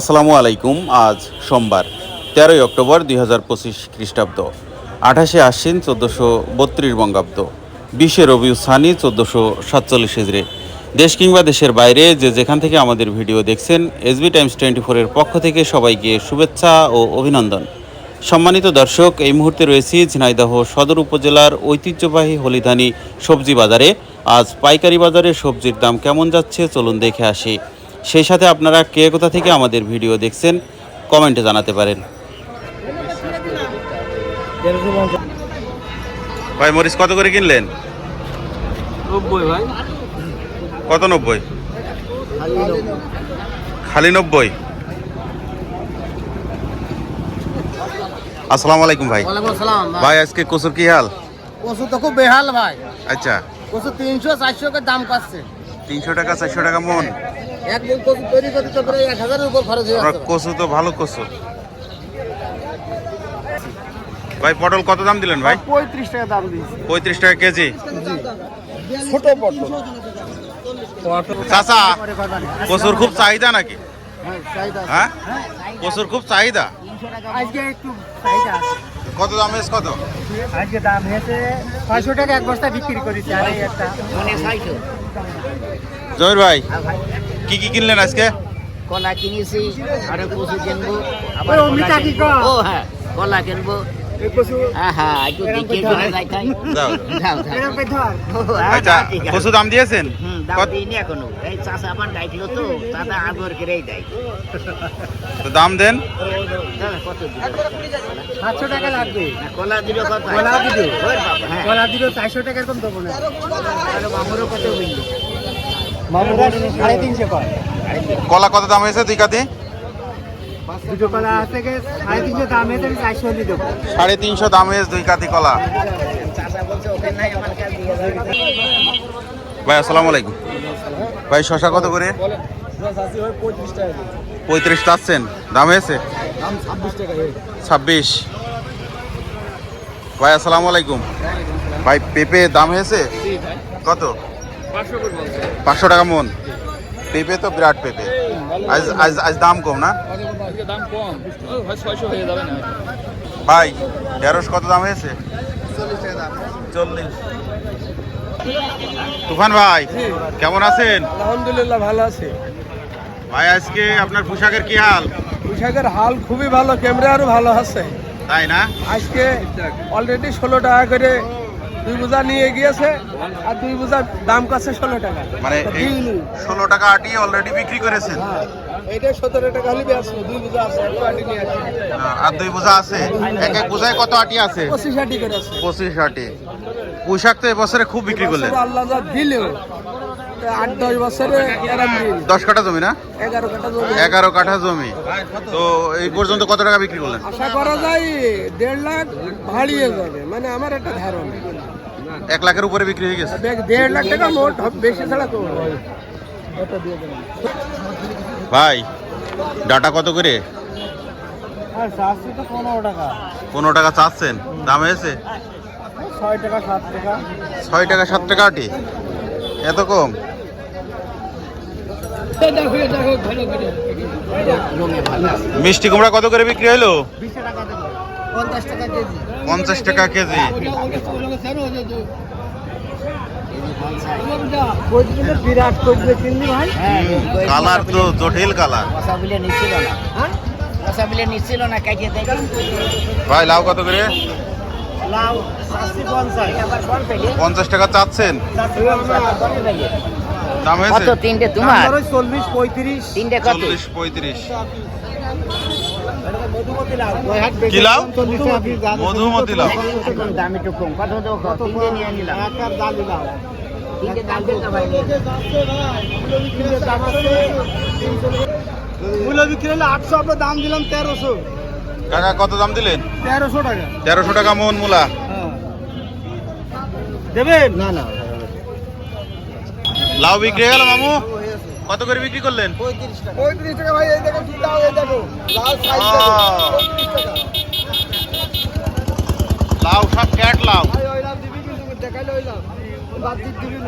আসসালামু আলাইকুম, আজ সোমবার তেরোই অক্টোবর দুই হাজার পঁচিশ খ্রিস্টাব্দ, আঠাশে আশ্বিন চোদ্দোশো বত্রিশ বঙ্গাব্দ, বিশে রবিউ সানি চোদ্দোশো সাতচল্লিশ হিজড়ে দেশ কিংবা দেশের বাইরে যে যেখান থেকে আমাদের ভিডিও দেখছেন এসবি টাইমস টোয়েন্টি ফোরের পক্ষ থেকে সবাইকে শুভেচ্ছা ও অভিনন্দন। সম্মানিত দর্শক, এই মুহূর্তে রয়েছি ঝিনাইদহ সদর উপজেলার ঐতিহ্যবাহী হলিধানি সবজি বাজারে। আজ পাইকারি বাজারে সবজির দাম কেমন যাচ্ছে, চলুন দেখে আসি। সেই সাথে আপনারা কে কোথা থেকে আমাদের ভিডিও দেখছেন কমেন্টে জানাতে পারেন। ভাই মরিচ কত করে কিনলেন? নব্বই ভাই। কত নব্বই? খালি নব্বই। আসসালামু আলাইকুম ভাই। ওয়ালাইকুম ভাই। আজকে কচুর কি হাল? কচু তো খুব বেহাল ভাই। আচ্ছা। কচু তিনশো চারশো দাম পাচ্ছে। তিনশো টাকা চারশো টাকা মন। এক কচু তৈরি করতে তো প্রায় এক হাজারের উপর খরচ হয়ে কচু তো ভালো কচু। ভাই পটল কত দাম দিলেন ভাই? পঁয়ত্রিশ টাকা দাম দিয়েছি। পঁয়ত্রিশ টাকা কেজি। ছোট পটল। চাচা কচুর খুব চাহিদা নাকি? হ্যাঁ। হ্যাঁ? কচুর খুব চাহিদা? আজকে একটু চাহিদা আছে। কত দাম এস কত? আজকে দাম হয়েছে ছয়শো টাকা এক বস্তা বিক্রি করেছি আর একটা জমির ভাই কি কি কিনলেন আজকে? কলা কিনেছি আর কচু কিনবো? ও হ্যাঁ কলা কিনবো। কচু হ্যাঁ হ্যাঁ। ও, হ্যাঁ, আছে। কচু দাম দিয়েছেন? দেন। কত সাতশো টাকা লাগবে। কলা দিল কলা দিল? হ্যাঁ। কলা দিল চারশো টাকা এরকম দেবো না। আর কত হইল মামুরা সাড়ে তিনশো কয় কলা কত দাম হয়েছে দুই কাতে সাড়ে তিনশো দাম হয়েছে দুই কাতি কলা। ভাই আসসালামু আলাইকুম। ভাই শশা কত করে? পঁয়ত্রিশ চাচ্ছেন দাম হয়েছে? ছাব্বিশ। ভাই আসসালামু আলাইকুম। ভাই পেঁপে দাম হয়েছে? কত? পাঁচশো টাকা মন। পেঁপে তো বিরাট পেঁপে। আজ আজ আজ দাম কম না? ভাই ঢেঁড়স কত দাম হয়েছে? চল্লিশ। তুফান ভাই কেমন আছেন? আলহামদুলিল্লাহ ভালো আছে। ভাই আজকে আপনার পোশাকের কি হাল? পোশাকের হাল খুবই ভালো ক্যামেরারও ভালো আছে। তাই না? আজকে অলরেডি ষোলো টাকা করে দুই বোঝা নিয়ে গিয়েছে আর দুই বোঝা দাম কাছে ষোলো টাকা। মানে। ষোলো টাকা আটি অলরেডি বিক্রি করেছেন? হ্যাঁ এইটা সতেরো টাকা হলে আসলো দুই বোঝা আছে আটি নিয়ে আসছে আর দুই বোঝা আছে? এক এক বোঝায় কত আটি আছে? পঁচিশ আটি করে আছে পঁচিশ আটি। পোশাক তো এবছরে খুব বিক্রি করলেন। আল্লাহ দিলেও আট দশ বছরে দশ কাঠা জমি না? এগারো কাটা জমি। এগারো কাঠা জমি। তো এই পর্যন্ত কত টাকা বিক্রি করলেন? আশা করা যায় দেড় লাখ ভাড়িয়ে যাবে। মানে আমার একটা ধারণা। এক লাখের উপরে বিক্রি হয়ে গেছে। দেড় লাখ টাকা মোট বেশি ছাড়া তো ভাই ডাটা কত করে? আর শাস্তি তো পনেরো টাকা। চাচ্ছেন দাম হয়েছে? ছয় টাকা সাত টাকা। ছয় সাত টাকা আটি। এত কম? মিষ্টি কুমড়া কত করে বিক্রি হলো? টাকা পঞ্চাশ টাকা কেজি। পঞ্চাশ টাকা কেজি। বিরাট করবে ভাই। হ্যাঁ কালার তো জটিল কালার। হ্যাঁ? ভাই লাউ কত করে? পঞ্চাশ। টাকা চাচ্ছেন? দাম কত হয়েছে? তিনটে তোমার? চল্লিশ পঁয়ত্রিশ। তিনটে কত? চল্লিশ পঁয়ত্রিশ। কি লাউ? টাকা দাম। মধুমতি লাউ। দাম একটু কম কত নিয়ে নিলাম মূল্য বিক্রি হলে আটশো আপনার দাম দিলাম তেরোশো। কাকা কত দাম দিলেন? তেরোশো টাকা। তেরোশো টাকা মন মূলা। দেবেন? না না। লাউ বিক্রি হয়ে গেল মামু? কত করে বিক্রি করলেন? পঁয়ত্রিশ টাকা। ভাই এই দেখো এই দেখো লাল সাইজ ও। দেখো পঁয়ত্রিশ টাকা লাউ সব ক্যাট লাউ ভাই ওই লাভ দিবি কিন্তু দেখাইলে ওই লাভ দিয়ে দিবি